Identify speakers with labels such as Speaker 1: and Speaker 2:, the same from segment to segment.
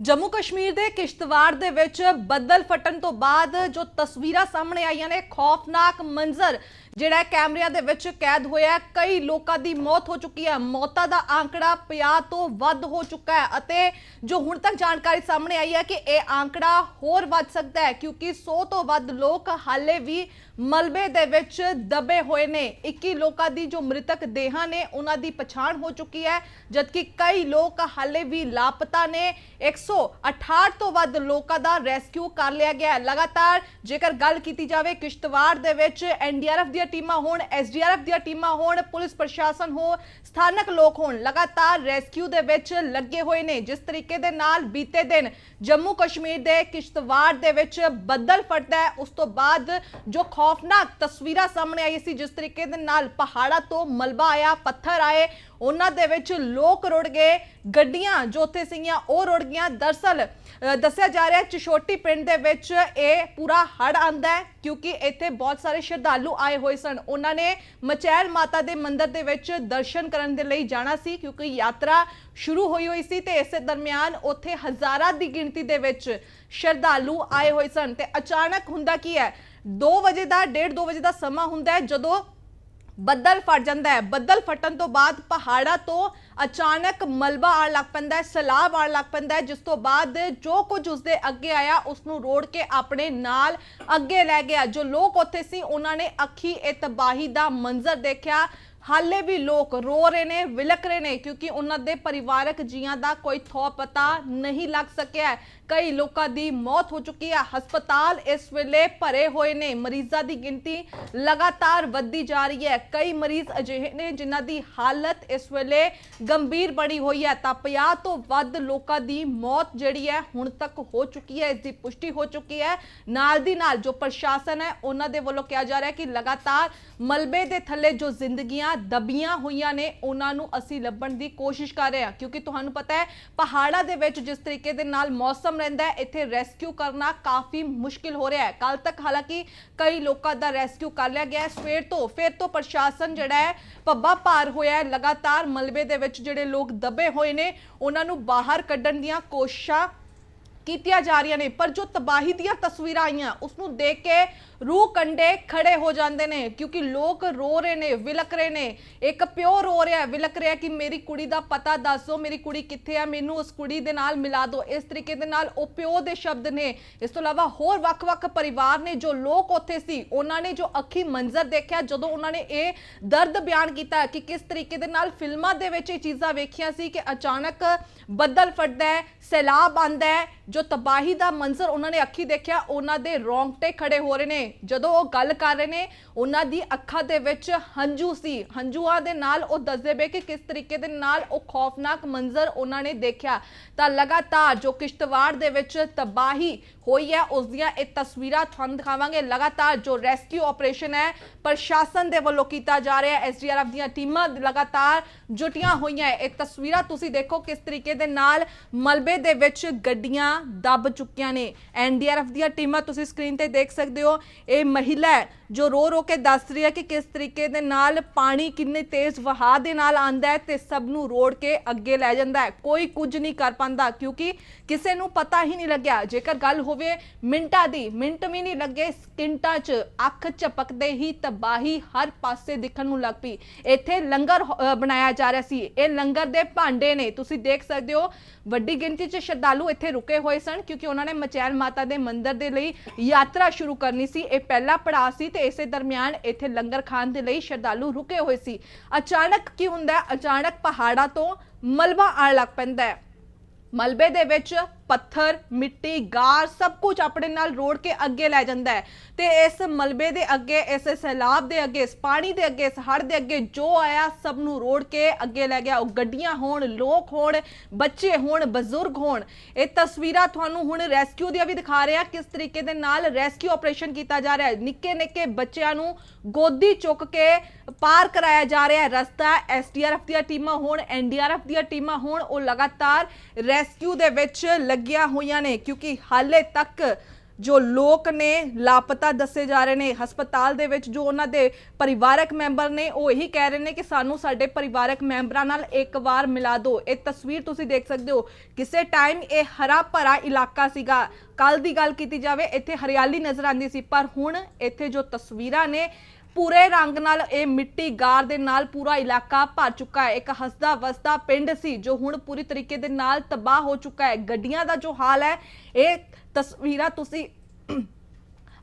Speaker 1: ਜੰਮੂ ਕਸ਼ਮੀਰ ਦੇ ਕਿਸ਼ਤਵਾੜ ਦੇ ਵਿੱਚ ਬੱਦਲ ਫਟਣ ਤੋਂ ਬਾਅਦ ਜੋ ਤਸਵੀਰਾਂ ਸਾਹਮਣੇ ਆਈਆਂ ਨੇ, ਖੌਫਨਾਕ ਮੰਜ਼ਰ ਜਿਹੜਾ ਕੈਮਰਿਆਂ ਦੇ ਵਿੱਚ ਕੈਦ ਹੋਇਆ ਕਈ ਲੋਕਾਂ ਦੀ ਮੌਤ ਹੋ ਚੁੱਕੀ ਹੈ। ਮੌਤਾਂ ਦਾ ਆંકੜਾ 50 ਤੋਂ ਵੱਧ ਹੋ ਚੁੱਕਾ ਹੈ ਅਤੇ ਜੋ ਹੁਣ ਤੱਕ ਜਾਣਕਾਰੀ ਸਾਹਮਣੇ ਆਈ ਹੈ ਕਿ ਇਹ ਆંકੜਾ ਹੋਰ ਵੱਧ ਸਕਦਾ ਹੈ, ਕਿਉਂਕਿ 100 ਤੋਂ ਵੱਧ ਲੋਕ ਹਾਲੇ ਵੀ ਮਲਬੇ ਦੇ ਵਿੱਚ ਦਬੇ ਹੋਏ ਨੇ। 21 ਲੋਕਾਂ ਦੀ ਜੋ ਮ੍ਰਿਤਕ ਦੇਹਾਂ ਨੇ, ਉਹਨਾਂ ਦੀ ਪਛਾਣ ਹੋ ਚੁੱਕੀ ਹੈ, ਜਦਕਿ ਕਈ ਲੋਕ ਹਾਲੇ ਵੀ ਲਾਪਤਾ ਨੇ। 168 ਤੋਂ ਵੱਧ ਲੋਕਾਂ ਦਾ ਰੈਸਕਿਊ ਕਰ ਲਿਆ ਗਿਆ ਹੈ। ਲਗਾਤਾਰ ਜੇਕਰ ਗੱਲ ਕੀਤੀ ਜਾਵੇ ਕਿਸ਼ਤਵਾੜ ਦੇ ਵਿੱਚ ਐਨਡੀਆਰਐਫ ਦੀਆਂ ਟੀਮਾਂ ਹੋਣ ਐਸਡੀਆਰਐਫ ਦੀਆਂ ਟੀਮਾਂ ਹੋਣ, ਪੁਲਿਸ ਪ੍ਰਸ਼ਾਸਨ ਹੋ, ਸਥਾਨਕ ਲੋਕ ਹੋਣ, ਲਗਾਤਾਰ ਰੈਸਕਿਊ ਦੇ ਵਿੱਚ ਲੱਗੇ ਹੋਏ ਨੇ। ਜਿਸ ਤਰੀਕੇ ਦੇ ਨਾਲ ਬੀਤੇ ਦਿਨ ਜੰਮੂ ਕਸ਼ਮੀਰ ਦੇ ਕਿਸ਼ਤਵਾੜ ਦੇ ਵਿੱਚ ਬੱਦਲ ਫਟਦਾ ਹੈ। ਉਸ ਤੋਂ ਬਾਅਦ ਜੋ ਖੌਫਨਾਕ ਤਸਵੀਰਾਂ ਸਾਹਮਣੇ ਆਈ ਸੀ, ਜਿਸ ਤਰੀਕੇ ਦੇ ਨਾਲ ਪਹਾੜਾਂ ਤੋਂ ਮਲਬਾ ਆਇਆ, ਪੱਥਰ ਆਏ ਉਹਨਾਂ ਦੇ ਵਿੱਚ ਲੋਕ ਰੁੜ ਗਏ, ਗੱਡੀਆਂ ਜੋ ਉੱਥੇ ਸੀਗੀਆਂ, ਉਹ ਰੁੜ ਗਈਆਂ। ਦਰਸਲ ਦੱਸਿਆ ਜਾ ਰਿਹਾ ਚਛੋਟੀ ਪਿੰਡ ਦੇ ਵਿੱਚ ਇਹ ਪੂਰਾ ਹੜ ਆਂਦਾ ਹੈ, ਕਿਉਂਕਿ ਇੱਥੇ ਬਹੁਤ ਸਾਰੇ ਸ਼ਰਧਾਲੂ ਆਏ ਹੋਏ ਸਨ। ਉਹਨਾਂ ਨੇ ਮਚੈਲ ਮਾਤਾ ਦੇ ਮੰਦਿਰ ਦੇ ਵਿੱਚ ਦਰਸ਼ਨ ਕਰਨ ਦੇ ਲਈ ਜਾਣਾ ਸੀ, ਕਿਉਂਕਿ ਯਾਤਰਾ ਸ਼ੁਰੂ ਹੋਈ ਹੋਈ ਸੀ ਤੇ ਇਸੇ ਦਰਮਿਆਨ ਉੱਥੇ ਹਜ਼ਾਰਾਂ ਦੀ ਗਿਣਤੀ ਦੇ ਵਿੱਚ ਸ਼ਰਧਾਲੂ ਆਏ ਹੋਏ ਸਨ ਤੇ ਅਚਾਨਕ ਹੁੰਦਾ ਕੀ ਹੈ 2 ਵਜੇ ਦਾ 1:30 2 ਵਜੇ ਦਾ ਸਮਾਂ ਹੁੰਦਾ ਹੈ, ਜਦੋਂ ਬੱਦਲ ਫਟ ਜਾਂਦਾ ਹੈ। ਬੱਦਲ ਫਟਣ ਤੋਂ ਬਾਅਦ ਪਹਾੜਾਂ ਤੋਂ ਅਚਾਨਕ ਮਲਬਾ ਆਣ ਲੱਗ ਪੈਂਦਾ ਹੈ, ਸਲਾਬ ਆਣ ਲੱਗ ਪੈਂਦਾ ਹੈ। ਜਿਸ ਤੋਂ ਬਾਅਦ ਜੋ ਕੁਝ ਉਸਦੇ ਅੱਗੇ ਆਇਆ ਉਸ ਨੂੰ ਰੋੜ ਕੇ ਆਪਣੇ ਨਾਲ ਅੱਗੇ ਲੈ ਗਿਆ। ਜੋ ਲੋਕ ਉੱਥੇ ਸੀ, ਉਹਨਾਂ ਨੇ ਅੱਖੀ ਇਹ ਤਬਾਹੀ ਦਾ ਮੰਜ਼ਰ ਦੇਖਿਆ। ਹਾਲੇ ਵੀ ਲੋਕ ਰੋ ਰਹੇ ਨੇ, ਵਿਲਕ ਰਹੇ ਨੇ, ਕਿਉਂਕਿ ਉਹਨਾਂ ਦੇ ਪਰਿਵਾਰਕ ਜੀਆਂ ਦਾ ਕੋਈ ਥੋ ਪਤਾ ਨਹੀਂ ਲੱਗ ਸਕਿਆ ਕਈ ਲੋਕਾਂ ਦੀ ਮੌਤ ਹੋ ਚੁੱਕੀ ਹੈ। ਹਸਪਤਾਲ ਇਸ ਵੇਲੇ ਭਰੇ ਹੋਏ ਨੇ। ਮਰੀਜ਼ਾਂ ਦੀ ਗਿਣਤੀ ਲਗਾਤਾਰ ਵੱਧਦੀ ਜਾ ਰਹੀ ਹੈ। ਕਈ ਮਰੀਜ਼ ਅਜਿਹੇ ਨੇ ਜਿਨ੍ਹਾਂ ਦੀ ਹਾਲਤ ਇਸ ਵੇਲੇ ਗੰਭੀਰ ਬਣੀ ਹੋਈ ਹੈ। ਤਾਂ 50 ਤੋਂ ਵੱਧ ਲੋਕਾਂ ਦੀ ਮੌਤ ਜਿਹੜੀ ਹੈ ਹੁਣ ਤੱਕ ਹੋ ਚੁੱਕੀ ਹੈ। ਇਸ ਦੀ ਪੁਸ਼ਟੀ ਹੋ ਚੁੱਕੀ ਹੈ। ਨਾਲ ਦੀ ਨਾਲ ਜੋ ਪ੍ਰਸ਼ਾਸਨ ਹੈ, ਉਹਨਾਂ ਦੇ ਵੱਲੋਂ ਕਿਹਾ ਜਾ ਰਿਹਾ ਹੈ ਕਿ ਲਗਾਤਾਰ ਮਲਬੇ ਦੇ ਥੱਲੇ ਜੋ ਜ਼ਿੰਦਗੀਆਂ ਦਬੀਆਂ ਹੋਈਆਂ ਨੇ, ਉਹਨਾਂ ਨੂੰ ਅਸੀਂ ਲੱਭਣ ਦੀ ਕੋਸ਼ਿਸ਼ ਕਰ ਰਹੇ ਹਾਂ। ਕਿਉਂਕਿ ਤੁਹਾਨੂੰ ਪਤਾ ਹੈ, ਪਹਾੜਾਂ ਦੇ ਵਿੱਚ ਜਿਸ ਤਰੀਕੇ ਦੇ ਨਾਲ ਮੌਸਮ ਰਹਿੰਦਾ ਹੈ, ਇੱਥੇ ਰੈਸਕਿਊ ਕਰਨਾ ਕਾਫੀ ਮੁਸ਼ਕਿਲ ਹੋ ਰਿਹਾ ਹੈ। ਕੱਲ ਤੱਕ ਹਾਲਾਂਕਿ ਕਈ ਲੋਕਾਂ ਦਾ ਰੈਸਕਿਊ ਕਰ ਲਿਆ ਗਿਆ ਹੈ। ਸਵੇਰ ਤੋਂ, ਫਿਰ ਤੋਂ ਪ੍ਰਸ਼ਾਸਨ ਜਿਹੜਾ ਹੈ ਪੱਬਾ ਭਾਰ ਹੋਇਆ ਹੈ। ਲਗਾਤਾਰ ਮਲਬੇ ਦੇ ਵਿੱਚ ਜਿਹੜੇ ਲੋਕ ਦਬੇ ਹੋਏ ਨੇ, ਉਹਨਾਂ ਨੂੰ ਬਾਹਰ ਕੱਢਣ ਦੀਆਂ ਕੋਸ਼ਿਸ਼ਾਂ ਕੀਤੀਆਂ ਜਾ ਰਹੀਆਂ ਨੇ। ਪਰ ਜੋ ਤਬਾਹੀ ਦੀਆਂ ਤਸਵੀਰਾਂ ਆਈਆਂ ਉਸ ਨੂੰ ਦੇਖ ਕੇ ਰੂਹ ਕੰਡੇ ਖੜੇ ਹੋ ਜਾਂਦੇ ਨੇ, ਕਿਉਂਕਿ ਲੋਕ ਰੋ ਰਹੇ ਨੇ, ਵਿਲਕ ਰਹੇ ਨੇ। ਇੱਕ ਪਿਓ ਰੋ ਰਿਹਾ ਵਿਲਕ ਰਿਹਾ ਕਿ ਮੇਰੀ ਕੁੜੀ ਦਾ ਪਤਾ ਦੱਸ ਦਿਓ ਮੇਰੀ ਕੁੜੀ ਕਿੱਥੇ ਆ, ਮੈਨੂੰ ਉਸ ਕੁੜੀ ਦੇ ਨਾਲ ਮਿਲਾ ਦਿਓ। ਇਸ ਤਰੀਕੇ ਦੇ ਨਾਲ ਉਹ ਪਿਓ ਦੇ ਸ਼ਬਦ ਨੇ। ਇਸ ਤੋਂ ਇਲਾਵਾ ਹੋਰ ਵੱਖ-ਵੱਖ ਪਰਿਵਾਰ ਨੇ ਜੋ ਲੋਕ ਉੱਥੇ ਸੀ, ਉਹਨਾਂ ਨੇ ਜੋ ਅੱਖੀ ਮੰਜ਼ਰ ਦੇਖਿਆ, ਜਦੋਂ ਉਹਨਾਂ ਨੇ ਇਹ ਦਰਦ ਬਿਆਨ ਕੀਤਾ ਕਿ ਕਿਸ ਤਰੀਕੇ ਦੇ ਨਾਲ ਫਿਲਮਾਂ ਦੇ ਵਿੱਚ ਇਹ ਚੀਜ਼ਾਂ ਵੇਖੀਆਂ ਸੀ ਕਿ ਅਚਾਨਕ ਬੱਦਲ ਫਟਦਾ ਹੈ, ਸੈਲਾਬ ਆਂਦਾ ਹੈ, ਜੋ ਤਬਾਹੀ ਦਾ ਮੰਜ਼ਰ ਉਹਨਾਂ ਨੇ ਅੱਖੀ ਦੇਖਿਆ, ਉਹਨਾਂ ਦੇ ਰੋਂਗਟੇ ਖੜੇ ਹੋ ਰਹੇ ਨੇ। ਜਦੋਂ ਉਹ ਗੱਲ ਕਰ ਰਹੇ ਨੇ, ਉਹਨਾਂ ਦੀ ਅੱਖਾਂ ਦੇ ਵਿੱਚ ਹੰਝੂ ਸੀ। ਹੰਝੂਆਂ ਦੇ ਨਾਲ ਉਹ ਦੱਸਦੇ ਪਏ ਕਿ ਕਿਸ ਤਰੀਕੇ ਦੇ ਨਾਲ ਉਹ ਖੌਫਨਾਕ ਮੰਜ਼ਰ ਉਹਨਾਂ ਨੇ ਦੇਖਿਆ। ਤਾਂ ਲਗਾਤਾਰ ਜੋ ਕਿਸ਼ਤਵਾੜ ਦੇ ਵਿੱਚ ਤਬਾਹੀ ਹੋਈ ਹੈ, ਉਸ ਦੀਆਂ ਇਹ ਤਸਵੀਰਾਂ ਤੁਹਾਨੂੰ ਦਿਖਾਵਾਂਗੇ। ਲਗਾਤਾਰ ਜੋ ਰੈਸਕਿਊ ਆਪਰੇਸ਼ਨ ਹੈ, ਪ੍ਰਸ਼ਾਸਨ ਦੇ ਵੱਲੋਂ ਕੀਤਾ ਜਾ ਰਿਹਾ ਹੈ। ਐਸਡੀਆਰਐਫ ਦੀਆਂ ਟੀਮਾਂ ਲਗਾਤਾਰ ਜੁਟੀਆਂ ਹੋਈਆਂ ਹੈ। ਇਹ ਤਸਵੀਰਾਂ ਤੁਸੀਂ ਦੇਖੋ ਕਿਸ ਤਰੀਕੇ ਦੇ ਨਾਲ ਮਲਬੇ ਦੇ ਵਿੱਚ ਗੱਡੀਆਂ ਦੱਬ ਚੁੱਕੀਆਂ ਨੇ। ਐਨਡੀਆਰਐਫ ਦੀਆਂ ਟੀਮਾਂ ਤੁਸੀਂ ਸਕਰੀਨ ਤੇ ਦੇਖ ਸਕਦੇ ਹੋ। ਇਹ ਮਹਿਲਾ ਜੋ ਰੋ ਰੋ ਕੇ ਦੱਸ ਰਹੀ ਹੈ ਕਿ ਕਿਸ ਤਰੀਕੇ ਦੇ ਨਾਲ ਪਾਣੀ ਕਿੰਨੇ ਤੇਜ਼ ਵਹਾਅ ਦੇ ਨਾਲ ਆਂਦਾ ਹੈ ਤੇ ਸਭ ਨੂੰ ਰੋੜ ਕੇ ਅੱਗੇ ਲੈ ਜਾਂਦਾ ਹੈ। ਕੋਈ ਕੁਝ ਨਹੀਂ ਕਰ ਪਾਉਂਦਾ ਕਿਉਂਕਿ ਕਿਸੇ ਨੂੰ ਪਤਾ ਹੀ ਨਹੀਂ ਲੱਗਿਆ। ਜੇਕਰ ਗੱਲ ਹੋਵੇ ਮਿੰਟਾਂ ਦੀ, ਮਿੰਟ ਵੀ ਨਹੀਂ ਲੱਗੇ, ਸਕਿੰਟਾਂ 'ਚ ਅੱਖ ਝਪਕਦੇ ਹੀ ਤਬਾਹੀ ਹਰ ਪਾਸੇ ਦਿਖਣ ਨੂੰ ਲੱਗ ਪਈ। ਇੱਥੇ ਲੰਗਰ ਬਣਾਇਆ ਜਾ ਰਿਹਾ ਸੀ। ਇਹ ਲੰਗਰ ਦੇ ਭਾਂਡੇ ਨੇ। ਤੁਸੀਂ ਦੇਖ ਸਕਦੇ ਹੋ, ਵੱਡੀ ਗਿਣਤੀ 'ਚ ਸ਼ਰਧਾਲੂ ਇੱਥੇ ਰੁਕੇ ਹੋਏ ਸਨ ਕਿਉਂਕਿ ਉਹਨਾਂ ਨੇ ਮਚੈਲ ਮਾਤਾ ਦੇ ਮੰਦਿਰ ਦੇ ਲਈ ਯਾਤਰਾ ਸ਼ੁਰੂ ਕਰਨੀ ਸੀ। ਇਹ ਪਹਿਲਾ ਪੜਾਅ ਸੀ ਤੇ ਇਸੇ ਦਰਮਿਆਨ ਇੱਥੇ ਲੰਗਰ ਖਾਣ ਦੇ ਲਈ ਸ਼ਰਧਾਲੂ ਰੁਕੇ ਹੋਏ ਸੀ। ਅਚਾਨਕ ਕੀ ਹੁੰਦਾ ਅਚਾਨਕ ਪਹਾੜਾਂ ਤੋਂ ਮਲਬਾ ਆਣ ਲੱਗ ਪੈਂਦਾ ਹੈ। ਮਲਬੇ ਦੇ ਵਿੱਚ ਪੱਥਰ, ਮਿੱਟੀ, ਗਾਰ ਸਭ ਕੁਝ ਆਪਣੇ ਨਾਲ ਰੋੜ ਕੇ ਅੱਗੇ ਲੈ ਜਾਂਦਾ ਹੈ। ਤੇ ਇਸ ਮਲਬੇ ਦੇ ਅੱਗੇ, ਇਸ ਸੈਲਾਬ ਦੇ ਅੱਗੇ, ਇਸ ਪਾਣੀ ਦੇ ਅੱਗੇ, ਇਸ ਹੜ੍ਹ ਦੇ ਅੱਗੇ ਜੋ ਆਇਆ ਸਭ ਨੂੰ ਰੋੜ ਕੇ ਅੱਗੇ ਲੈ ਗਿਆ। ਉਹ ਗੱਡੀਆਂ ਹੋਣ, ਲੋਕ ਹੋਣ, ਬੱਚੇ ਹੋਣ, ਬਜ਼ੁਰਗ ਹੋਣ। ਇਹ ਤਸਵੀਰਾਂ ਤੁਹਾਨੂੰ ਹੁਣ ਰੈਸਕਿਊ ਦੀਆਂ ਵੀ ਦਿਖਾ ਰਿਹਾ ਕਿਸ ਤਰੀਕੇ ਦੇ ਨਾਲ ਰੈਸਕਿਊ ਆਪਰੇਸ਼ਨ ਕੀਤਾ ਜਾ ਰਿਹਾ ਹੈ। ਨਿੱਕੇ ਨਿੱਕੇ ਬੱਚਿਆਂ ਨੂੰ ਗੋਦੀ ਚੁੱਕ ਕੇ ਪਾਰ ਕਰਾਇਆ ਜਾ ਰਿਹਾ ਹੈ। ਰਸਤਾ ਐਸਡੀਆਰਐਫ ਦੀਆਂ ਟੀਮਾਂ ਹੋਣ ਐਨਡੀਆਰਐਫ ਦੀਆਂ ਟੀਮਾਂ ਹੋਣ, ਉਹ ਲਗਾਤਾਰ ਰੈਸਕਿਊ ਦੇ ਵਿੱਚ ਲੱਗੀਆਂ ਹੋਈਆਂ ਨੇ, ਕਿਉਂਕਿ ਹਾਲੇ ਤੱਕ ਜੋ ਲੋਕ ਨੇ ਲਾਪਤਾ ਦੱਸੇ ਜਾ ਰਹੇ ਨੇ ਹਸਪਤਾਲ ਦੇ ਵਿੱਚ, ਜੋ ਉਹਨਾਂ ਦੇ ਪਰਿਵਾਰਕ ਮੈਂਬਰ ਨੇ, ਉਹ ਇਹੀ ਕਹਿ ਰਹੇ ਨੇ ਕਿ ਸਾਨੂੰ ਸਾਡੇ ਪਰਿਵਾਰਕ ਮੈਂਬਰਾਂ ਨਾਲ ਇੱਕ ਵਾਰ ਮਿਲਾ ਦਿਓ ਇਹ ਤਸਵੀਰ ਤੁਸੀਂ ਦੇਖ ਸਕਦੇ ਹੋ, ਕਿਸੇ ਟਾਈਮ ਇਹ ਹਰਾ ਭਰਾ ਇਲਾਕਾ ਸੀਗਾ। ਕੱਲ ਦੀ ਗੱਲ ਕੀਤੀ ਜਾਵੇ, ਇੱਥੇ ਹਰਿਆਲੀ ਨਜ਼ਰ ਆਉਂਦੀ ਸੀ, ਪਰ ਹੁਣ ਇੱਥੇ ਜੋ ਤਸਵੀਰਾਂ ਨੇ ਪੂਰੇ ਰੰਗ ਨਾਲ ਇਹ ਮਿੱਟੀ ਗਾਰ ਦੇ ਨਾਲ ਪੂਰਾ ਇਲਾਕਾ ਭਰ ਚੁੱਕਾ ਹੈ। ਇੱਕ ਹਸਦਾ ਵਸਦਾ ਪਿੰਡ ਸੀ ਜੋ ਹੁਣ ਪੂਰੀ ਤਰੀਕੇ ਦੇ ਨਾਲ ਤਬਾਹ ਹੋ ਚੁੱਕਾ ਹੈ। ਗੱਡੀਆਂ ਦਾ ਜੋ ਹਾਲ ਹੈ, ਇਹ ਤਸਵੀਰਾਂ ਤੁਸੀਂ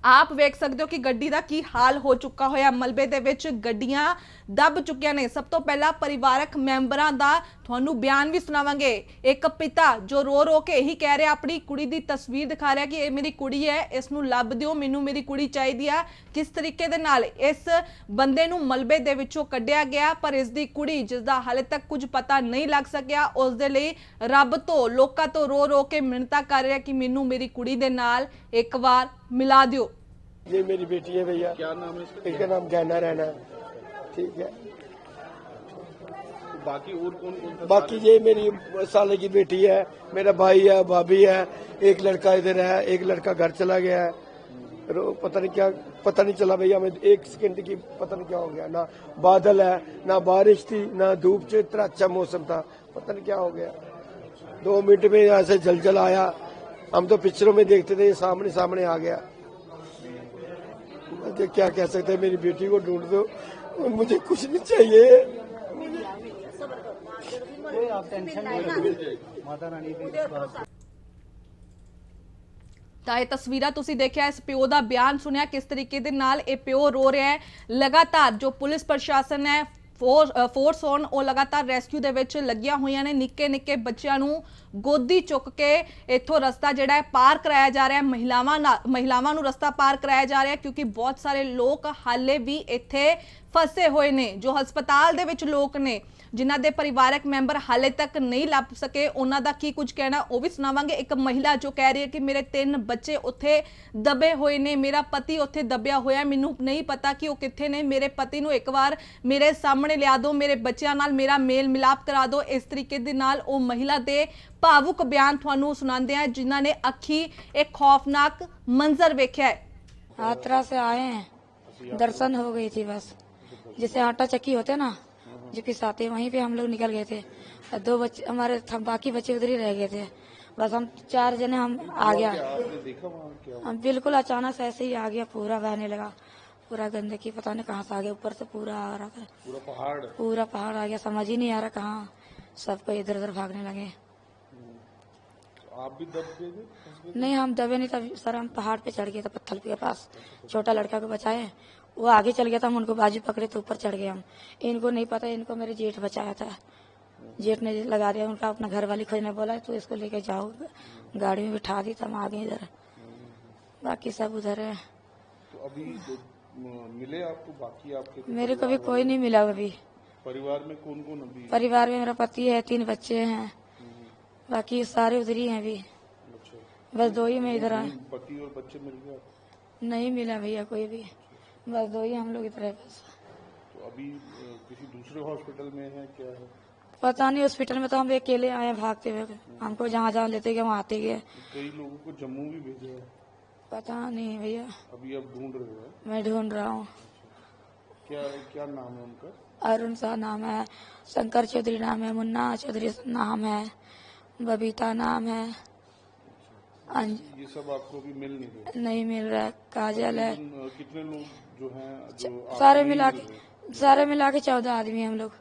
Speaker 1: ਆਪ ਵੇਖ ਸਕਦੇ ਹੋ ਕਿ ਗੱਡੀ ਦਾ ਕੀ ਹਾਲ ਹੋ ਚੁੱਕਾ ਹੋਇਆ। ਮਲਬੇ ਦੇ ਵਿੱਚ ਗੱਡੀਆਂ ਦੱਬ ਚੁੱਕੀਆਂ ਨੇ। ਸਭ ਤੋਂ ਪਹਿਲਾਂ ਪਰਿਵਾਰਕ ਮੈਂਬਰਾਂ ਦਾ ਤੁਹਾਨੂੰ ਬਿਆਨ ਵੀ ਸੁਣਾਵਾਂਗੇ। ਇੱਕ ਪਿਤਾ ਜੋ ਰੋ ਰੋ ਕੇ ਇਹੀ ਕਹਿ ਰਿਹਾ, ਆਪਣੀ ਕੁੜੀ ਦੀ ਤਸਵੀਰ ਦਿਖਾ ਰਿਹਾ ਕਿ ਇਹ ਮੇਰੀ ਕੁੜੀ ਹੈ। ਇਸ ਨੂੰ ਲੱਭ ਦਿਓ, ਮੈਨੂੰ ਮੇਰੀ ਕੁੜੀ ਚਾਹੀਦੀ ਆ। ਕਿਸ ਤਰੀਕੇ ਦੇ ਨਾਲ ਇਸ ਬੰਦੇ ਨੂੰ ਮਲਬੇ ਦੇ ਵਿੱਚੋਂ ਕੱਢਿਆ ਗਿਆ, ਪਰ ਇਸ ਦੀ ਕੁੜੀ ਜਿਸ ਦਾ ਹਾਲੇ ਤੱਕ ਕੁਝ ਪਤਾ ਨਹੀਂ ਲੱਗ ਸਕਿਆ, ਉਸ ਦੇ ਲਈ ਰੱਬ ਤੋਂ, ਲੋਕਾਂ ਤੋਂ ਰੋ ਰੋ ਕੇ ਮਿੰਨਤਾਂ ਕਰ ਰਿਹਾ ਕਿ ਮੈਨੂੰ ਮੇਰੀ ਕੁੜੀ ਦੇ ਨਾਲ ਇੱਕ ਵਾਰ मिला दो
Speaker 2: ये मेरी बेटी है भैया।
Speaker 3: क्या नाम है इसका
Speaker 2: इसका नाम गहना रहना है। ठीक है।
Speaker 3: बाकी और कौन कौन
Speaker 2: बाकी ये मेरी साले की बेटी है मेरा भाई है भाभी है एक लड़का इधर है एक लड़का घर चला गया है। पता नहीं क्या पता नहीं चला भैया मैं एक सेकंड की पता नहीं क्या हो गया। ना बादल है ना बारिश थी ना धूप से इतना अच्छा मौसम था। पता नहीं क्या हो गया। दो मिनट में यहाँ से जल आया। हम तो पिक्चरों में देखते थे ये सामने सामने आ गया मुझे क्या कह सकते हैं मेरी बेटी को ढूंढ दो और मुझे कुछ नहीं चाहिए
Speaker 1: ਤਾਂ ਇਹ ਤਸਵੀਰਾਂ ਤੁਸੀਂ ਦੇਖਿਆ ਇਸ ਪਿਓ ਦਾ ਬਿਆਨ ਸੁਣਿਆ ਕਿਸ ਤਰੀਕੇ ਦੇ ਨਾਲ ਇਹ ਪਿਓ ਰੋ ਰਿਹਾ ਹੈ ਲਗਾਤਾਰ ਜੋ ਪੁਲਿਸ ਪ੍ਰਸ਼ਾਸਨ ਹੈ ਫੋਰ- ਅ, ਫੋਰਸ ਹੋਣ ਉਹ ਲਗਾਤਾਰ ਰੈਸਕਿਊ ਦੇ ਵਿੱਚ ਲੱਗੀਆਂ ਹੋਈਆਂ ਨੇ। ਨਿੱਕੇ ਨਿੱਕੇ ਬੱਚਿਆਂ ਨੂੰ ਗੋਦੀ ਚੁੱਕ ਕੇ ਇੱਥੋਂ ਰਸਤਾ ਜਿਹੜਾ ਹੈ ਪਾਰ ਕਰਾਇਆ ਜਾ ਰਿਹਾ ਹੈ। ਮਹਿਲਾਵਾਂ ਨਾਲ, ਮਹਿਲਾਵਾਂ ਨੂੰ ਰਸਤਾ ਪਾਰ ਕਰਾਇਆ ਜਾ ਰਿਹਾ ਕਿਉਂਕਿ ਬਹੁਤ ਸਾਰੇ ਲੋਕ ਹਾਲੇ ਵੀ ਇੱਥੇ ਫਸੇ ਹੋਏ ਨੇ ਜੋ ਹਸਪਤਾਲ ਦੇ ਵਿੱਚ ਲੋਕ ਨੇ ਜਿਨ੍ਹਾਂ ਦੇ ਪਰਿਵਾਰਕ ਮੈਂਬਰ ਹਾਲੇ ਤੱਕ ਨਹੀਂ ਲੱਭ ਸਕੇ ਉਹਨਾਂ ਦਾ ਕੀ ਕੁਝ ਕਹਿਣਾ ਉਹ ਵੀ ਸੁਣਾਵਾਂਗੇ ਇੱਕ ਮਹਿਲਾ ਜੋ ਕਹਿ ਰਹੀ ਹੈ ਕਿ ਮੇਰੇ ਤਿੰਨ ਬੱਚੇ ਉੱਥੇ ਦਬੇ ਹੋਏ ਨੇ ਮੇਰਾ ਪਤੀ ਉੱਥੇ ਦਬਿਆ ਹੋਇਆ ਮੈਨੂੰ ਨਹੀਂ ਪਤਾ ਕਿ ਉਹ ਕਿੱਥੇ ਨੇ ਮੇਰੇ ਪਤੀ ਨੂੰ ਇੱਕ ਵਾਰ ਮੇਰੇ ਸਾਹਮਣੇ ਲਿਆ ਦਿਓ ਮੇਰੇ ਬੱਚਿਆਂ ਨਾਲ ਮੇਰਾ ਮੇਲ ਮਿਲਾਪ ਕਰਾ ਦਿਓ ਇਸ ਤਰੀਕੇ ਦੇ ਨਾਲ ਉਹ ਮਹਿਲਾ ਦੇ ਭਾਵੁਕ ਬਿਆਨ ਤੁਹਾਨੂੰ ਸੁਣਾਉਂਦੇ ਆ ਜਿਨ੍ਹਾਂ ਨੇ ਅੱਖੀ ਇੱਕ ਖੌਫਨਾਕ ਮੰਜ਼ਰ ਵੇਖਿਆ ਹੈ
Speaker 4: यात्रा से आए हैं दर्शन हो गई थी बस जैसे आटा चक्की होते ना जो पिसाते वहीं पे हम लोग निकल गए थे। और दो बच्चे हमारे बाकी बच्चे उधर ही रह गए थे। बस हम चार जने हम आ गया। हम बिल्कुल अचानक से ऐसे ही आ गया पूरा बहने लगा। पूरा गंदगी पता नहीं कहाँ से आ गया ऊपर से पूरा आ रहा था।
Speaker 3: पूरा पहाड़?
Speaker 4: पूरा पहाड़ आ गया समझ ही नहीं आ रहा कहाँ। सबको इधर उधर भागने लगे।
Speaker 3: आप भी दब गए
Speaker 4: नहीं हम दबे नहीं था सर हम पहाड़ पे चढ़ गए थे पत्थर के पास। छोटा लड़का को बचाए। वो आगे चल गया था हम उनको बाजू पकड़े तो ऊपर चढ़ गए हम। इनको नहीं पता इनको मेरे जेठ बचाया था। जेठ ने लगा दिया उनका अपना घर वाली खोजने बोला तो इसको लेके जाओ गाड़ी में बिठा दी हम आ गए इधर। बाकी सब उधर है।
Speaker 3: तो अभी मिले आपको बाकी आपके तो
Speaker 4: मेरे को भी कोई नहीं मिला अभी।
Speaker 3: परिवार में कौन कौन अभी?
Speaker 4: परिवार में मेरा पति है तीन बच्चे हैं। बाकी सारे उधर ही हैं अभी। बस दो ही में इधर आए
Speaker 3: पति और बच्चे मिल गए
Speaker 4: नहीं मिला भैया कोई भी बस दो ही हम लोग इधर है बस।
Speaker 3: तो अभी किसी दूसरे हॉस्पिटल में है क्या है?
Speaker 4: पता नहीं हॉस्पिटल में तो हम अकेले आए भागते हुए। हमको जहाँ जहाँ लेते गए वहाँ आते गए।
Speaker 3: कई लोगों को जम्मू भी भेजा है।
Speaker 4: पता नहीं भैया।
Speaker 3: अभी आप ढूंढ रहे हो?
Speaker 4: मैं ढूंढ रहा हूँ।
Speaker 3: क्या क्या नाम है उनका?
Speaker 4: अरुण शाह नाम है शंकर चौधरी नाम है मुन्ना चौधरी नाम है। बबीता नाम है।
Speaker 3: ये सब आपको भी मिल नहीं रहे।
Speaker 4: नहीं मिल रहा है। काजल है।
Speaker 3: कितने लोग जो हैं जो
Speaker 4: सारे मिला के सारे मिला के चौदह आदमी हम लोग।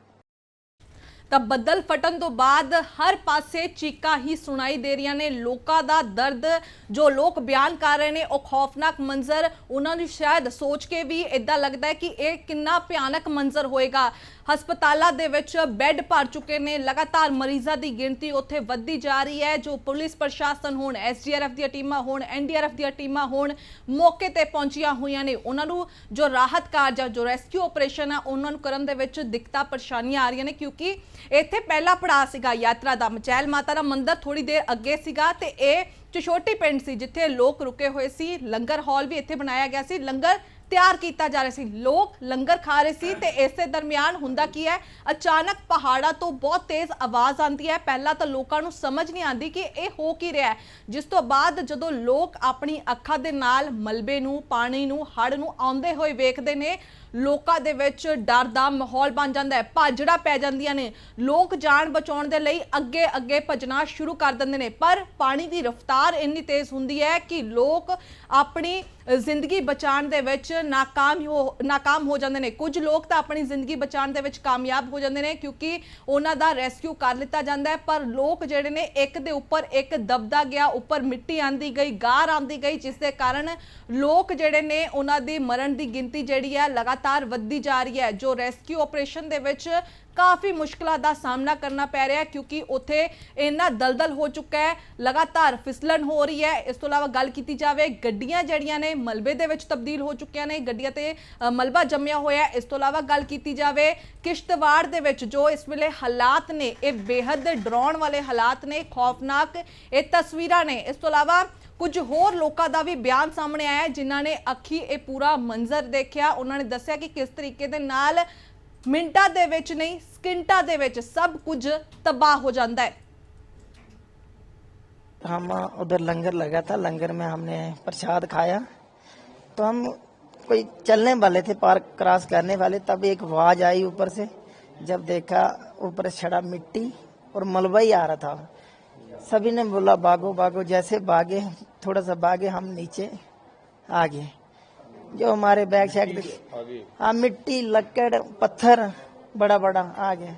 Speaker 1: ਤਾਂ ਬੱਦਲ ਫਟਣ ਤੋਂ ਬਾਅਦ ਹਰ ਪਾਸੇ ਚੀਕਾਂ ਹੀ ਸੁਣਾਈ ਦੇ ਰਹੀਆਂ ਨੇ। ਲੋਕਾਂ ਦਾ ਦਰਦ, ਜੋ ਲੋਕ ਬਿਆਨ ਕਰ ਰਹੇ ਨੇ, ਉਹ ਖੌਫਨਾਕ ਮੰਜ਼ਰ, ਉਹਨਾਂ ਨੂੰ ਸ਼ਾਇਦ ਸੋਚ ਕੇ ਵੀ ਇਦਾਂ ਲੱਗਦਾ ਹੈ ਕਿ ਇਹ ਕਿੰਨਾ ਭਿਆਨਕ ਮੰਜ਼ਰ ਹੋਏਗਾ। ਹਸਪਤਾਲਾਂ ਦੇ ਵਿੱਚ ਬੈੱਡ ਭਰ ਚੁੱਕੇ ਨੇ। ਲਗਾਤਾਰ ਮਰੀਜ਼ਾਂ ਦੀ ਗਿਣਤੀ ਉੱਥੇ ਵੱਧਦੀ ਜਾ ਰਹੀ ਹੈ, ਜੋ ਪੁਲਿਸ ਪ੍ਰਸ਼ਾਸਨ ਹੋਣ ਐਸਡੀਆਰਐਫ ਦੀਆਂ ਟੀਮਾਂ ਹੋਣ ਐਨਡੀਆਰਐਫ ਦੀਆਂ ਟੀਮਾਂ ਹੋਣ, ਮੌਕੇ ਤੇ ਪਹੁੰਚੀਆਂ ਹੋਈਆਂ ਨੇ। ਉਹਨਾਂ ਨੂੰ ਜੋ ਰਾਹਤ ਕਾਰਜ ਆ ਜੋ ਰੈਸਕਿਊ ਆਪਰੇਸ਼ਨ ਆ, ਉਹਨਾਂ ਨੂੰ ਕਰਨ ਦੇ ਵਿੱਚ ਦਿੱਕਤਾਂ, ਪਰੇਸ਼ਾਨੀਆਂ ਆ ਰਹੀਆਂ ਨੇ, ਕਿਉਂਕਿ ਇੱਥੇ ਪਹਿਲਾ ਪੜਾਅ ਸੀਗਾ ਯਾਤਰਾ ਦਾ ਮਚੈਲ ਮਾਤਾ ਦਾ ਮੰਦਿਰ ਥੋੜੀ ਦੇਰ ਅੱਗੇ ਸੀਗਾ ਤੇ ਇਹ ਚਛੋਟੀ ਪਿੰਡ ਸੀ ਜਿੱਥੇ ਲੋਕ ਰੁਕੇ ਹੋਏ ਸੀ, ਲੰਗਰ ਹਾਲ ਵੀ ਇੱਥੇ ਬਣਾਇਆ ਗਿਆ ਸੀ, ਲੰਗਰ ਤਿਆਰ ਕੀਤਾ ਜਾ ਰਿਹਾ ਸੀ, ਲੋਕ ਲੰਗਰ ਖਾ ਰਹੇ ਸੀ ਤੇ ਇਸੇ ਦਰਮਿਆਨ ਹੁੰਦਾ ਕੀ ਹੈ, ਅਚਾਨਕ ਪਹਾੜਾਂ ਤੋਂ ਬਹੁਤ ਤੇਜ਼ ਆਵਾਜ਼ ਆਉਂਦੀ ਹੈ, ਪਹਿਲਾਂ ਤਾਂ ਲੋਕਾਂ ਨੂੰ ਸਮਝ ਨਹੀਂ ਆਉਂਦੀ ਕਿ ਇਹ ਹੋ ਕੀ ਰਿਹਾ ਹੈ। ਜਿਸ ਤੋਂ ਬਾਅਦ ਜਦੋਂ ਲੋਕ ਆਪਣੀ ਅੱਖਾਂ ਦੇ ਨਾਲ ਮਲਬੇ ਨੂੰ, ਪਾਣੀ ਨੂੰ ਹੜ ਨੂੰ ਆਉਂਦੇ ਹੋਏ ਵੇਖਦੇ ਨੇ ਲੋਕਾਂ ਦੇ ਵਿੱਚ ਡਰ ਦਾ ਮਾਹੌਲ ਬਣ ਜਾਂਦਾ ਹੈ। ਭਾਜੜਾ ਪੈ ਜਾਂਦੀਆਂ ਨੇ। ਲੋਕ ਜਾਨ ਬਚਾਉਣ ਦੇ ਲਈ ਅੱਗੇ ਅੱਗੇ ਭੱਜਣਾ ਸ਼ੁਰੂ ਕਰ ਦਿੰਦੇ ਨੇ। ਪਰ ਪਾਣੀ ਦੀ ਰਫ਼ਤਾਰ ਇੰਨੀ ਤੇਜ਼ ਹੁੰਦੀ ਹੈ ਕਿ ਲੋਕ ਆਪਣੀ ਜ਼ਿੰਦਗੀ ਬਚਾਉਣ ਦੇ ਵਿੱਚ ਨਾਕਾਮ ਹੋ ਨਾਕਾਮ ਹੋ ਜਾਂਦੇ ਨੇ। ਕੁਝ ਲੋਕ ਤਾਂ ਆਪਣੀ ਜ਼ਿੰਦਗੀ ਬਚਾਉਣ ਦੇ ਵਿੱਚ ਕਾਮਯਾਬ ਹੋ ਜਾਂਦੇ ਨੇ ਕਿਉਂਕਿ ਉਹਨਾਂ ਦਾ ਰੈਸਕਿਊ ਕਰ ਲਿੱਤਾ ਜਾਂਦਾ ਹੈ। ਪਰ ਲੋਕ ਜਿਹੜੇ ਨੇ, ਇੱਕ ਦੇ ਉੱਪਰ ਇੱਕ ਦਬਦਾ ਗਿਆ, ਉੱਪਰ ਮਿੱਟੀ ਆਂਦੀ ਗਈ ਗਾਰ ਆਂਦੀ ਗਈ, ਜਿਸ ਦੇ ਕਾਰਨ ਲੋਕ ਜਿਹੜੇ ਨੇ, ਉਹਨਾਂ ਦੀ ਮਰਨ ਦੀ ਗਿਣਤੀ ਜਿਹੜੀ ਹੈ, ਲਗਾਤਾਰ ਵੱਧਦੀ ਜਾ ਰਹੀ ਹੈ, ਜੋ ਰੈਸਕਿਊ ਆਪਰੇਸ਼ਨ ਦੇ ਵਿੱਚ ਕਾਫੀ ਮੁਸ਼ਕਲਾਂ ਦਾ ਸਾਹਮਣਾ ਕਰਨਾ ਪੈ ਰਿਹਾ ਕਿਉਂਕਿ ਉੱਥੇ ਇੰਨਾ ਦਲਦਲ ਹੋ ਚੁੱਕਾ ਹੈ, ਲਗਾਤਾਰ ਫਿਸਲਣ ਹੋ ਰਹੀ ਹੈ। ਇਸ ਤੋਂ ਇਲਾਵਾ ਗੱਲ ਕੀਤੀ ਜਾਵੇ, ਗੱਡੀਆਂ ਜਿਹੜੀਆਂ ਨੇ ਮਲਬੇ ਦੇ ਵਿੱਚ ਤਬਦੀਲ ਹੋ ਚੁੱਕੀਆਂ ਨੇ, ਗੱਡੀਆਂ ਤੇ ਮਲਬਾ ਜੰਮਿਆ ਹੋਇਆ ਇਸ ਤੋਂ ਇਲਾਵਾ ਗੱਲ ਕੀਤੀ ਜਾਵੇ, ਕਿਸ਼ਤਵਾੜ ਦੇ ਵਿੱਚ ਜੋ ਇਸ ਵੇਲੇ ਹਾਲਾਤ ਨੇ, ਇਹ ਬੇਹੱਦ ਡਰਾਉਣ ਵਾਲੇ ਹਾਲਾਤ ਨੇ, ਖੌਫਨਾਕ ਇਹ ਤਸਵੀਰਾਂ ਨੇ। ਇਸ ਤੋਂ ਇਲਾਵਾ ਕੁਝ ਹੋਰ ਲੋਕਾਂ ਦਾ ਵੀ ਬਿਆਨ ਸਾਹਮਣੇ ਆਇਆ ਹੈ, ਜਿਨ੍ਹਾਂ ਨੇ ਅੱਖੀ ਇਹ ਪੂਰਾ ਮੰਜ਼ਰ ਦੇਖਿਆ ਉਹਨਾਂ ਨੇ ਦੱਸਿਆ ਕਿ ਕਿਸ ਤਰੀਕੇ ਦੇ ਨਾਲ ਮਿੰਟਾਂ ਦੇ ਵਿੱਚ ਨਹੀਂ ਸਕਿੰਟਾਂ ਦੇ ਵਿੱਚ ਸਭ ਕੁਝ ਤਬਾਹ ਹੋ ਜਾਂਦਾ ਹੈ
Speaker 5: हम उधर लंगर लगा था लंगर में हमने प्रसाद खाया तो हम कोई चलने वाले थे पार्क क्रॉस करने वाले तब एक आवाज आई ऊपर से जब देखा ऊपर छड़ा मिट्टी और मलबा ही आ रहा था सभी ने बोला भागो भागो जैसे भागे थोड़ा सा भागे हम नीचे आ गए जो हमारे बैग शैग
Speaker 3: आगे।
Speaker 5: हाँ मिट्टी लकड़ पत्थर बड़ा बड़ा आ गया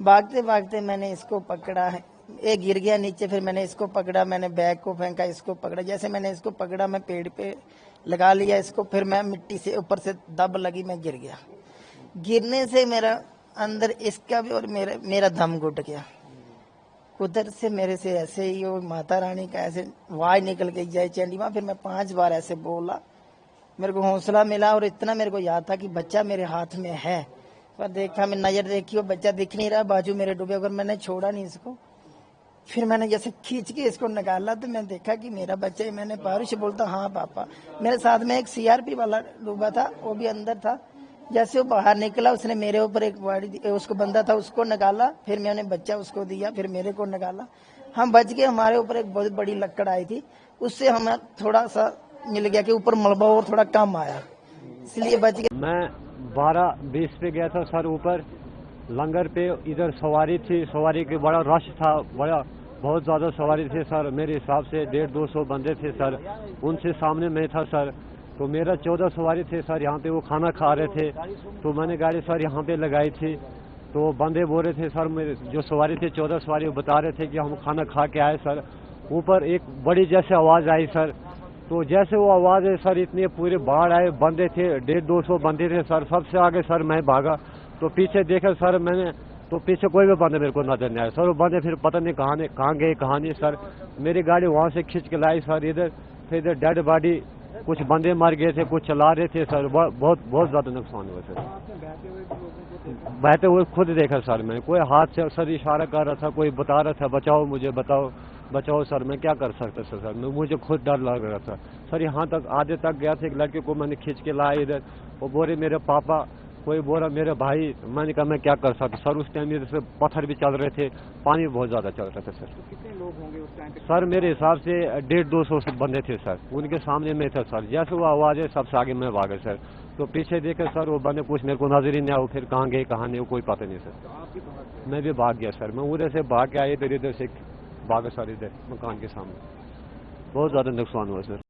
Speaker 5: भागते भागते मैंने इसको पकड़ा है। ये गिर गया नीचे फिर मैंने इसको पकड़ा मैंने बैग को फेंका इसको पकड़ा। जैसे मैंने इसको पकड़ा मैं पेड़ पे लगा लिया इसको फिर मैं मिट्टी से ऊपर से दब लगी मैं गिर गया। गिरने से मेरा अंदर इसका भी और मेरा मेरा दम घुट गया। उधर से मेरे से ऐसे ही वो माता रानी का ऐसे आवाज़ निकल गई, जय चंडी माँ, फिर मैं पाँच बार ऐसे बोला। मेरे को हौसला मिला और इतना मेरे को याद था कि बच्चा मेरे हाथ में है। पर देखा, मैं नज़र देखी वो बच्चा दिख नहीं रहा, बाजू मेरे डूबे, अगर मैंने छोड़ा नहीं इसको। फिर मैंने जैसे खींच के इसको निकाला तो मैं देखा कि मेरा बच्चा है, मैंने पारुष बोलता हाँ पापा। मेरे साथ में एक सीआरपी वाला डूबा था, वो भी अंदर था। जैसे वो बाहर निकला, उसने मेरे ऊपर एक बॉडी उसको बंदा था, उसको निकाला, फिर मैंने बच्चा उसको दिया, फिर मेरे को निकाला। हम बच गए, हमारे ऊपर एक बहुत बड़ी लकड़ आई थी, उससे हमें थोड़ा सा मिल गया कि ऊपर मलबा और थोड़ा कम आया। इसलिए बच गए।
Speaker 6: मैं बारह बीस पे गया था सर ऊपर, लंगर पे इधर सवारी थी, सवारी के बड़ा रश था, बड़ा, बहुत ज़्यादा सवारी थी सर, मेरे हिसाब से डेढ़ दो सौ बंदे थे सर, उनसे सामने मैं था सर। तो मेरा चौदह सवारी थे सर यहाँ पे, वो खाना खा रहे थे। तो मैंने गाड़ी सर यहाँ पे लगाई थी। तो बंदे बोल रहे थे, सर, मेरे जो सवारी थे, चौदह सवारी, वो बता रहे थे कि हम खाना खा के आए, सर। ऊपर एक बड़ी जैसे आवाज़ आई, सर। तो जैसे वो आवाज़ है सर, इतने पूरे बाढ़ आए, बंदे थे, डेढ़ दो सौ बंदे थे, सर। सबसे आगे, सर, मैं भागा। तो पीछे देखा, सर, मैंने तो पीछे कोई भी बंदे मेरे को नज़र नहीं आया। सर, वो बंदे फिर पता नहीं कहाँ कहाँ गए, कहाँ नहीं, सर। मेरी गाड़ी वहाँ से खींच के लाई, सर, इधर फिर इधर डेड बॉडी कुछ बंदे मर गए थे, कुछ चला रहे थे, सर, बहुत बहुत ज़्यादा नुकसान हुआ, सर। बहते हुए खुद देखा, सर, मैं। कोई हाथ से, सर, इशारा कर रहा था, कोई बता रहा था, बचाओ मुझे, बताओ, बचाओ, सर, मैं क्या कर सकता, सर सर मुझे खुद डर लग रहा था। सर, यहाँ तक, आधे तक गया था, एक लड़के को मैंने खींच के लाया इधर। वो बोरे मेरे पापा कोई बोला मेरे भाई मैंने कहा मैं क्या कर सकता? सर उस टाइम इधर से पत्थर भी चल रहे थे पानी बहुत ज़्यादा चल रहा था सर। कितने लोग होंगे उस टाइम सर मेरे हिसाब से डेढ़ दो सौ बंदे थे सर। उनके सामने मैं था सर। जैसे वो आवाज़ है सबसे आगे मैं भागे सर। तो पीछे देखे सर वो बंदे कुछ मेरे को नज़र ही नहीं आओ फिर कहाँ गए कहाँ नहीं वो कोई पता नहीं सर। मैं भी भाग गया सर। मैं उधर से भाग के आए फिर इधर से भागा सर इधर मकान के सामने। बहुत ज़्यादा नुकसान हुआ सर।